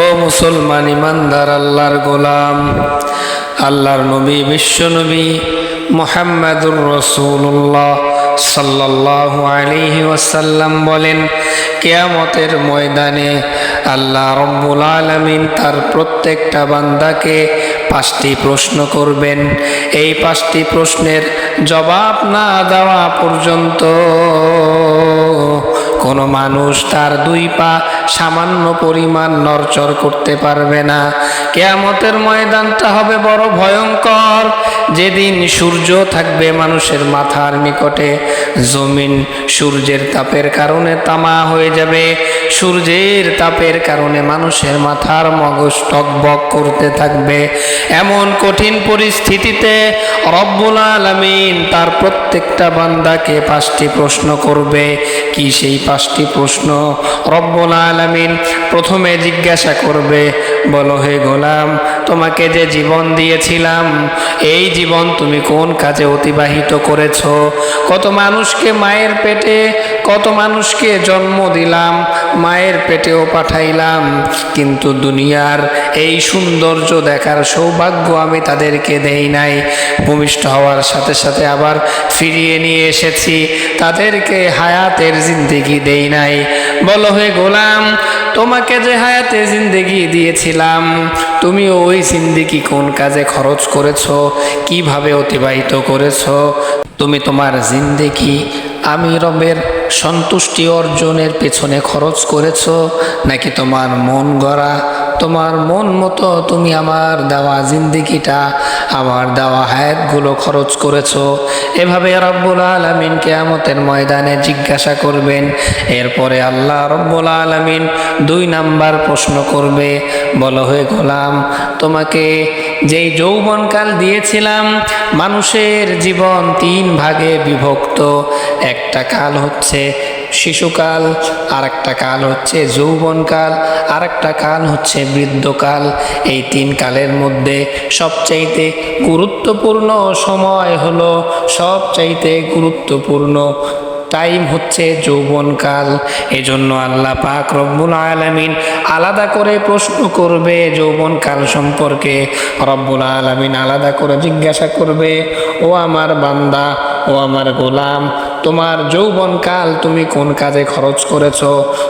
ও মুসলমান ইমানদার, আল্লাহর গোলাম। আল্লাহর নবী বিশ্বনবী মোহাম্মদুর রসুল্লাহ সাল্লাহ আলিহি ওয়াসাল্লাম বলেন, কেয়ামতের ময়দানে আল্লাহ রব্বুল আলমিন তার প্রত্যেকটা বান্দাকে পাঁচটি প্রশ্ন করবেন। এই পাঁচটি প্রশ্নের জবাব না দেওয়া পর্যন্ত কোনো মানুষ তার দুই পা সামান্য পরিমাণ নরচর করতে পারবে না। কেয়ামতের ময়দানটা হবে বড় ভয়ঙ্কর। যেদিন সূর্য থাকবে মানুষের মাথার নিকটে, জমিন সূর্যের তাপের কারণে তামা হয়ে যাবে। সূর্যের তাপের কারণে মানুষের মাথার মগজ টকবক করতে থাকবে। এমন কঠিন পরিস্থিতিতে রব্বুল আলমিন তার প্রত্যেকটা বান্দাকে পাঁচটি প্রশ্ন করবে। কি সেই পাঁচটি প্রশ্ন? রব্বুল আলমিন প্রথমে জিজ্ঞাসা করবে, বলো, হে গোলাম, তোমাকে যে জীবন দিয়েছিলাম, এই জীবন তুমি কোন কাজে অতিবাহিত করেছ? কত মানুষকে মায়ের পেটে কত মানুষকে জন্ম দিলাম, মায়ের পেটেও পাঠাইলাম, কিন্তু দুনিয়ার এই সৌন্দর্য দেখার সৌভাগ্য আমি তাদেরকে দেই নাই। ভূমিষ্ঠ হওয়ার সাথে সাথে আবার ফিরিয়ে নিয়ে এসেছি, তাদেরকে হায়াতের জিন্দিগি দেই নাই। বলো হে গোলাম, তোমাকে যে হায়াতে জিন্দেগি দিয়েছিলাম তুমি ওই জিন্দিগি কোন কাজে খরচ করেছ, কীভাবে অতিবাহিত করেছ? তুমি তোমার জিন্দেগি আমি রবের সন্তুষ্টি অর্জনের পেছনে খরচ করেছ? নাকি তোমার মন গড়া? তোমার মন মতো তুমি আমার দেওয়া জিন্দিগিটা, আমার দেওয়া হায়াতগুলো খরচ করেছ। এভাবে রব্বুল আলমিন কেয়ামতের ময়দানে জিজ্ঞাসা করবেন। এরপরে আল্লাহ রব্বুল আলমিন দুই নাম্বার প্রশ্ন করবে। বলো হয়ে গোলাম, তোমাকে যেই যৌবনকাল দিয়েছিলাম, মানুষের জীবন তিন ভাগে বিভক্ত। একটা কাল হচ্ছে শিশুকাল আর একটা কাল হচ্ছে যৌবনকাল আর একটা কাল হচ্ছে বৃদ্ধকাল। এই তিন কালের মধ্যে সবচাইতে গুরুত্বপূর্ণ সময় হলো সবচাইতে গুরুত্বপূর্ণ টাইম হচ্ছে যৌবনকাল। এজন্য আল্লাহ পাক রব্বুল আলমিন আলাদা করে প্রশ্ন করবে যৌবনকাল সম্পর্কে। রব্বুল আলমিন আলাদা করে জিজ্ঞাসা করবে, ও আমার বান্দা, ও আমার গোলাম, তোমার যৌবনকাল তুমি কোন কাজে খরচ করেছ?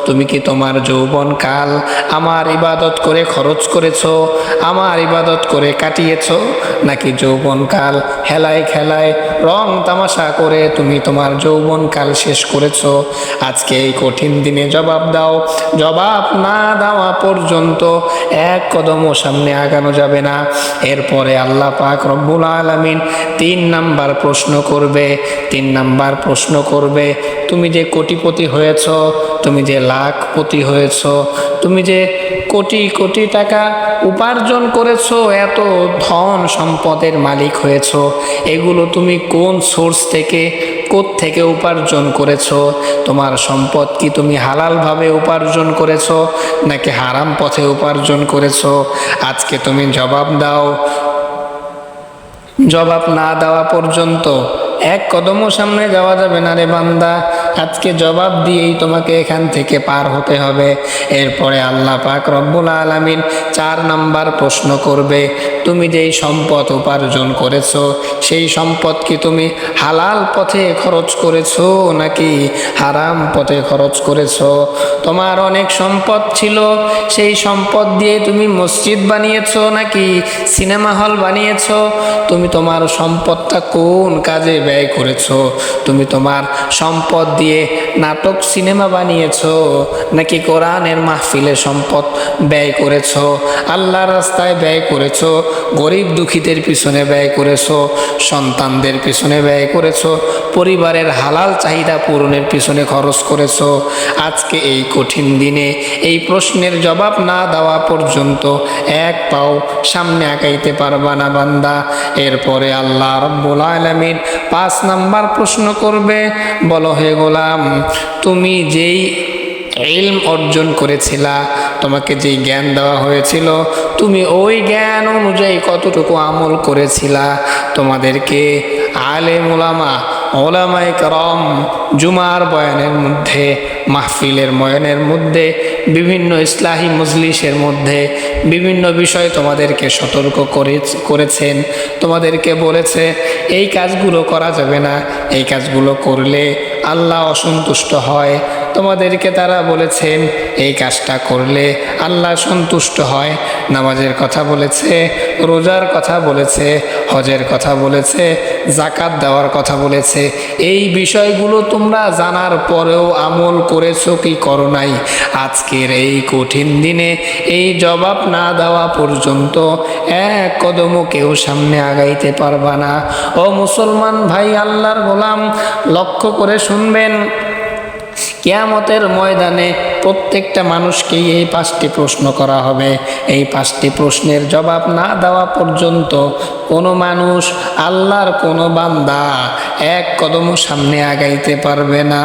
তুমি কি তোমার যৌবনকাল আমার ইবাদত করে খরচ করেছ? আমার ইবাদত করে কাটিয়েছ? নাকি যৌবনকাল হেলায় খেলায় রং তামাশা করে তুমি তোমার যৌবনকাল শেষ করেছ? আজকে এই কঠিন দিনে জবাব দাও। জবাব না দেওয়া পর্যন্ত এক কদমও সামনে আগানো যাবে না। এরপরে আল্লাহ পাক রব্বুল আলমিন তিন নাম্বার প্রশ্ন করবে। তিন নাম্বার প্রশ্ন করবে, তুমি যে কোটিপতি হয়েছ, তুমি যে লাখপতি হয়েছ, তুমি যে কোটি কোটি টাকা উপার্জন করেছ, এত ধন সম্পদের মালিক হয়েছ, এগুলো তুমি কোন সোর্স থেকে থেকে উপার্জন করেছ? তোমার সম্পদ কি তুমি হালালভাবে উপার্জন করেছ, নাকি হারাম পথে উপার্জন করেছ? আজকে তুমি জবাব দাও। জবাব না দেওয়া পর্যন্ত এক কদমও সামনে যাওয়া যাবে না রে বান্দা। আজকে জবাব দিয়েই তোমাকে এখান থেকে পার হতে হবে। এরপরে আল্লাহ পাক রব্বুল আলমিন চার নাম্বার প্রশ্ন করবে, তুমি যেই সম্পদ উপার্জন করেছ, সেই সম্পদ কি তুমি হালাল পথে খরচ করেছ নাকি হারাম পথে খরচ করেছ? তোমার অনেক সম্পদ ছিল, সেই সম্পদ দিয়ে তুমি মসজিদ বানিয়েছো নাকি সিনেমা হল বানিয়েছো? তুমি তোমার সম্পদটা কোন কাজে ব্যয় করেছ? তুমি তোমার সম্পদ দিয়ে নাটক, সিনেমা বানিয়েছো? নাকি কোরআনের মাহফিলে সম্পদ ব্যয় করেছ? আল্লাহর রাস্তায় ব্যয় করেছ? গরিব দুঃখীদের পিছনে ব্যয় করেছ? সন্তানদের পিছনে ব্যয় করেছ? পরিবারের হালাল চাহিদা পূরণের পিছনে খরচ করেছ? আজকে এই কঠিন দিনে এই প্রশ্নের জবাব না দেওয়া পর্যন্ত এক পাও সামনে আঁকাইতে পারবা না বান্দা। এরপরে আল্লাহ রব্বুল আলমিন পাঁচ নাম্বার প্রশ্ন করবে, বলো, হে গোলাম, তুমি যেই ইলম অর্জন করেছিলা, তোমাকে যেই জ্ঞান দেওয়া হয়েছিল, তুমি ওই জ্ঞান অনুযায়ী কতটুকু আমল করেছিলা? তোমাদেরকে আলে মোলামা ওলামাই করম জুমার বয়ানের মধ্যে, মাহফিলের ময়নের মধ্যে, বিভিন্ন ইসলাহী মজলিসের মধ্যে বিভিন্ন বিষয় তোমাদেরকে সতর্ক করে, করেছেন। তোমাদেরকে বলেছে, এই কাজগুলো করা যাবে না, এই কাজগুলো করলে আল্লাহ অসন্তুষ্ট হয়। তোমাদেরকে তারা বলেছেন, এই কাজটা করলে আল্লাহ সন্তুষ্ট হয়। নামাজের কথা বলেছে, রোজার কথা বলেছে, হজের কথা বলেছে জাকাত দেওয়ার কথা বলেছে। এই বিষয়গুলো তোমরা জানার পরেও আমল করেছ কি করো নাই? আজকের এই কঠিন দিনে এই জবাব না দেওয়া পর্যন্ত এক কদমও কেউ সামনে আগাইতে পারবা না। ও মুসলমান ভাই, আল্লাহর গোলাম, লক্ষ্য করে শুনবেন, কেয়ামতের ময়দানে প্রত্যেকটা মানুষকেই এই পাঁচটি প্রশ্ন করা হবে। এই পাঁচটি প্রশ্নের জবাব না দেওয়া পর্যন্ত কোনো মানুষ আল্লাহর কোনো বান্দা এক কদমও সামনে আগাইতে পারবে না।